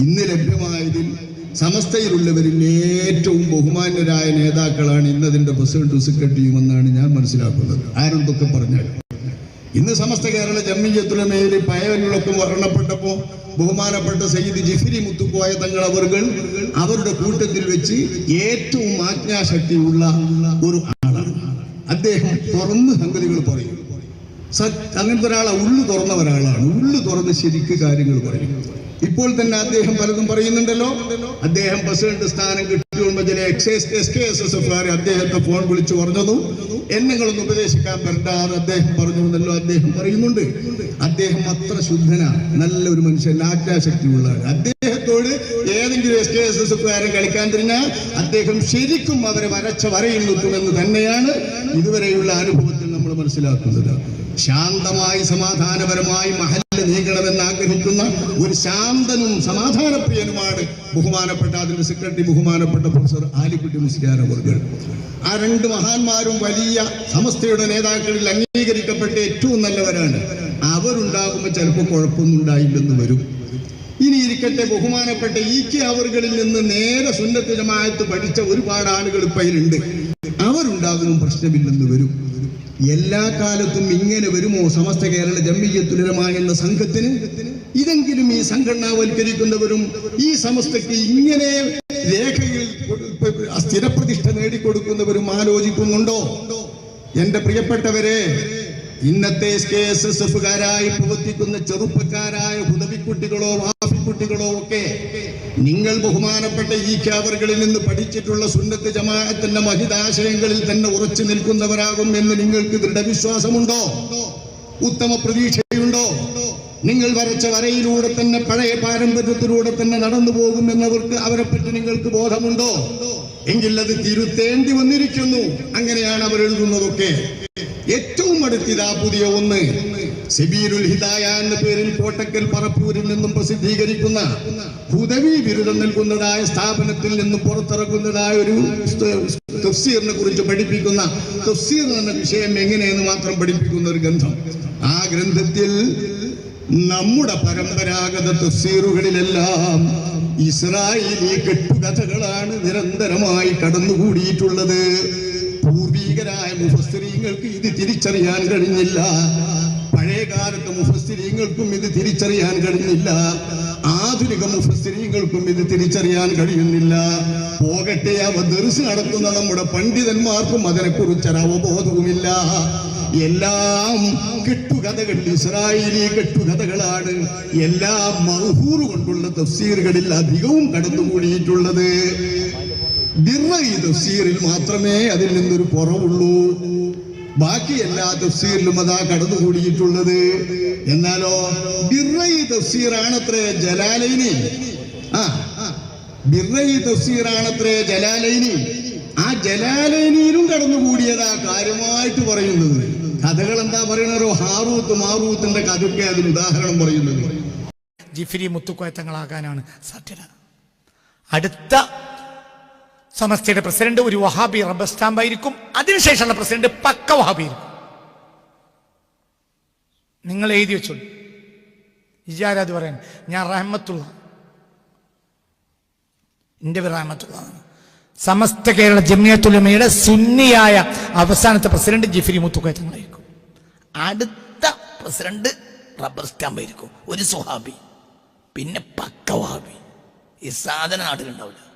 ഇന്ന് ലഭ്യമായതിൽ സമസ്തയിലുള്ളവരിൽ ഏറ്റവും ബഹുമാന്യരായ നേതാക്കളാണ് ഇന്നതിന്റെ പ്രസിഡന്റ് സെക്രട്ടറിയും എന്നാണ് ഞാൻ മനസ്സിലാക്കുന്നത്. ആരെന്തൊക്കെ പറഞ്ഞാൽ. ഇന്ന് സമസ്ത കേരള ജമ്മിയത്തുലമയിൽ പയവലുകളൊക്കെ മരണപ്പെട്ടപ്പോൾ ബഹുമാനപ്പെട്ട സയ്യിദ് ജിഫിരി മുത്തുക്കോയ തങ്ങൾ അവർകൾ അവരുടെ കൂട്ടത്തിൽ വെച്ച് ഏറ്റവും ആജ്ഞാശക്തിയുള്ള ഒരു ആളാണ്. അദ്ദേഹം തുറന്ന് സംഗതികൾ പറയും. അങ്ങനത്തെ ഒരാളെ ഉള്ളു തുറന്ന ഒരാളാണ്. ഉള്ളു തുറന്ന് ശരിക്ക് കാര്യങ്ങൾ പറയും. ഇപ്പോൾ തന്നെ അദ്ദേഹം പലതും പറയുന്നുണ്ടല്ലോ. അദ്ദേഹം പ്രസിഡന്റ് സ്ഥാനം കിട്ടിയുമ്പോൾ ചില excise S K S S F അദ്ദേഹത്തെ ഫോൺ വിളിച്ചു പറഞ്ഞതും എന്നെങ്ങളൊന്ന് ഉപദേശിക്കാൻ പറ്റാതെ അദ്ദേഹം പറഞ്ഞു എന്നല്ലോ അദ്ദേഹം പറയുന്നുണ്ട്. അദ്ദേഹം അത്ര ശുദ്ധനാണ് നല്ലൊരു മനുഷ്യൻ ആജ്ഞാശക്തിയുള്ളതാണ് അദ്ദേഹത്തോട് ഏതെങ്കിലും എസ് കെ എസ് എസ് എഫുകാരെ കളിക്കാൻ തിരിഞ്ഞാൽ അദ്ദേഹം ശരിക്കും അവരെ വരച്ച വരയിൽ നിൽക്കുമെന്ന് തന്നെയാണ് ഇതുവരെയുള്ള അനുഭവത്തിൽ നമ്മൾ മനസ്സിലാക്കുന്നത്. ശാന്തമായി സമാധാനപരമായി മഹല്ല നീങ്ങണമെന്ന് ആഗ്രഹിക്കുന്ന ഒരു ശാന്തനും സമാധാനപ്രിയനുമാണ് ബഹുമാനപ്പെട്ട അതിന്റെ സെക്രട്ടറി ബഹുമാനപ്പെട്ട പ്രൊഫസർ ആലിക്കുട്ടി മുസ്ലിയാർ ആ രണ്ട് മഹാന്മാരും വലിയ സമസ്തയുടെ നേതാക്കളിൽ അംഗീകരിക്കപ്പെട്ട ഏറ്റവും നല്ലവരാണ്. അവരുണ്ടാകുമ്പോൾ ചിലപ്പോൾ കുഴപ്പമൊന്നും ഉണ്ടായില്ലെന്ന് വരും. ഇനി ഇരിക്കട്ടെ ബഹുമാനപ്പെട്ട ഈ കെ അവറുകളിൽ നിന്ന് നേരെ സുന്നത്ത് പഠിച്ച ഒരുപാട് ആളുകൾ ഇപ്പയിലുണ്ട് അവരുണ്ടാകുന്നു പ്രശ്നമില്ലെന്ന് വരും. എല്ലാ കാലത്തും ഇങ്ങനെ വരുമോ സമസ്ത കേരള ജമ്മിയത്തുലമ എന്ന സംഘത്തിന്? ഇതെങ്കിലും ഈ സംഘടനാവൽക്കരിക്കുന്നവരും ഈ സമസ്തയ്ക്ക് ഇങ്ങനെ രേഖയിൽ സ്ഥിരപ്രതിഷ്ഠ നേടിക്കൊടുക്കുന്നവരും ആലോചിക്കുന്നുണ്ടോ? എന്റെ പ്രിയപ്പെട്ടവരെ ഇന്നത്തെ കെ എസ് എസ് എഫുകാരായി പ്രവർത്തിക്കുന്ന ചെറുപ്പക്കാരായ ഹുദവിക്കുട്ടികളോ വാഫിക്കുട്ടികളോ ഒക്കെ നിങ്ങൾ ബഹുമാനപ്പെട്ട ഈ ക്യാബറുകളിൽ നിന്ന് പഠിച്ചിട്ടുള്ള സുന്നത്ത് ജമാഅത്തിന്റെ മഹിതാശയങ്ങളിൽ തന്നെ ഉറച്ചു നിൽക്കുന്നവരാകും എന്ന് നിങ്ങൾക്ക് ദൃഢവിശ്വാസമുണ്ടോ? ഉത്തമ പ്രതീക്ഷയുണ്ടോ? നിങ്ങൾ വരച്ച വരയിലൂടെ തന്നെ പഴയ പാരമ്പര്യത്തിലൂടെ തന്നെ നടന്നു പോകുമെന്നവർക്ക് പറ്റി നിങ്ങൾക്ക് ബോധമുണ്ടോ? എങ്കിൽ അത് തിരുത്തേണ്ടി വന്നിരിക്കുന്നു. അങ്ങനെയാണ് ഏറ്റവും അടുത്തിതാ പുതിയ ഒന്ന്. സെബീരുൽ ഹിദായ എന്ന പേരിൽ കോട്ടക്കൽ പറപ്പൂരിൽ നിന്നും പ്രസിദ്ധീകരിക്കുന്ന ഹുദവി ബിരുദം നൽകുന്നതായ സ്ഥാപനത്തിൽ നിന്നും പുറത്തിറക്കുന്നതായ ഒരു തഫ്സീറിനെ കുറിച്ച് പഠിപ്പിക്കുന്ന തഫ്സീർ എന്ന വിഷയം എങ്ങനെയെന്ന് മാത്രം പഠിപ്പിക്കുന്ന ഒരു ഗ്രന്ഥം. ആ ഗ്രന്ഥത്തിൽ നമ്മുടെ പരമ്പരാഗത തഫ്സീറുകളിലെല്ലാം ഇസ്രായേലി കെട്ടുകഥകളാണ് നിരന്തരമായി കടന്നുകൂടിയിട്ടുള്ളത്. മുഫസ്ത്രീങ്ങൾക്ക് ഇത് തിരിച്ചറിയാൻ കഴിഞ്ഞില്ല. പഴയ കാലത്ത് മുഫസ്ത്രീങ്ങൾക്കും ഇത് തിരിച്ചറിയാൻ കഴിഞ്ഞില്ല. ആധുനിക മുഫസ്ത്രീങ്ങൾക്കും ഇത് തിരിച്ചറിയാൻ കഴിയുന്നില്ല. പോകട്ടെ അവ ദർസ് നടത്തുന്ന നമ്മുടെ പണ്ഡിതന്മാർക്കും അതിനെക്കുറിച്ചൊരു അവബോധവുമില്ല എല്ലാം കെട്ടുകഥകൾ ഇസ്രായേലി കെട്ടുകഥകളാണ്. എല്ലാ മഹൂർ കൊണ്ടുള്ള തഫ്സീറുകളിൽ അധികവും കടന്നുകൂടിയിട്ടുള്ളത്. ദിർറയി തഫ്സീറിൽ മാത്രമേ അതിൽ നിന്നൊരു കുറവുള്ളൂ. ബാക്കി എല്ലാ തഫ്സീറിലും അതാ കടന്നുകൂടിയിട്ടുള്ളത്. എന്നാലോ തഫ്സീറാണത്രേ ജലാലൈനി. ആ തഫ്സീറാണത്രേ ജലാലൈനി. ആ ജലാലൈനിയിലും കടന്നുകൂടിയതാ കാര്യമായിട്ട് പറയുന്നത്. കഥകൾ എന്താ പറയണോ ഹാറൂത്ത് മാറൂത്തിന്റെ കഥയ്ക്ക് അതിന് ഉദാഹരണം പറയുന്നത്. ജിഫിരി മുത്തുക്കോയത്തങ്ങളാകാനാണ് സാധ്യത. അടുത്ത സമസ്തയുടെ പ്രസിഡന്റ് ഒരു വഹാബി റബ്ബർ സ്റ്റാമ്പായിരിക്കും. അതിനുശേഷമുള്ള പ്രസിഡന്റ് പക്ക വഹാബി നിങ്ങൾ എഴുതി വെച്ചോളൂ. ഇജാരാദ് പറയാൻ? ഞാൻ റഹ്മത്തുള്ള എന്റെ പേര് റഹ്മത്തുള്ള. സമസ്ത കേരള ജമിയത്തുലമയുടെ സുന്നിയായ അവസാനത്തെ പ്രസിഡന്റ് ജിഫിരി മുത്തുക്കയറ്റങ്ങളായിരിക്കും. അടുത്ത പ്രസിഡന്റ് റബ്ബർ സ്റ്റാമ്പായിരിക്കും. ഒരു സുഹാബി പിന്നെ പക്ക വഹാബി. ഈ സാധന നാട്ടിലുണ്ടാവില്ല.